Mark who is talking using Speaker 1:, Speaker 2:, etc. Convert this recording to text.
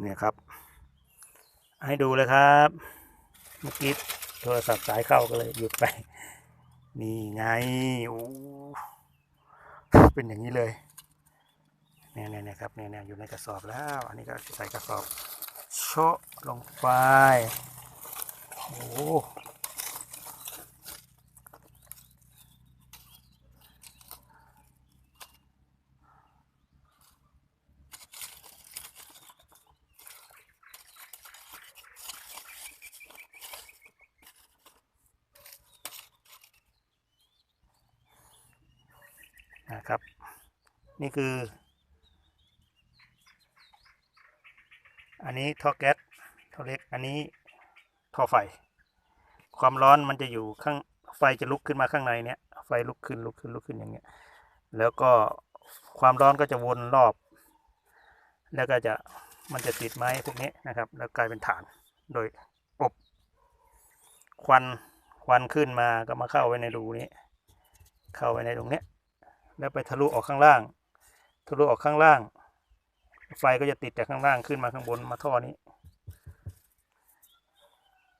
Speaker 1: เนี่ยครับ ให้ดูเลยครับ เมื่อกี้โทรศัพท์สายเข้าก็เลยหยุดไป นี่ไงโอ้เป็นอย่างนี้เลยเนี่ยเนี่ยครับเนี่ยเนี่ยอยู่ในกระสอบแล้ว อันนี้ก็ใส่กระสอบโชะลงไปโอ้ นะครับ นี่คือ อันนี้ท่อแก๊สท่อเล็ก อันนี้ท่อไฟ ความร้อนมันจะอยู่ข้างไฟจะลุกขึ้นมาข้างในเนี้ยไฟลุกขึ้นลุกขึ้นลุกขึ้นอย่างเงี้ย แล้วก็ความร้อนก็จะวนรอบ แล้วก็จะมันจะติดไม้พวกนี้นะครับ แล้วกลายเป็นฐานโดยอบควันควันขึ้นมาก็มาเข้าไว้ในรูนี้ เข้าไว้ในตรงเนี้ย แล้วไปทะลุออกข้างล่าง ทะลุออกข้างล่าง ไฟก็จะติดจากข้างล่างขึ้นมาข้างบนมาท่อนี้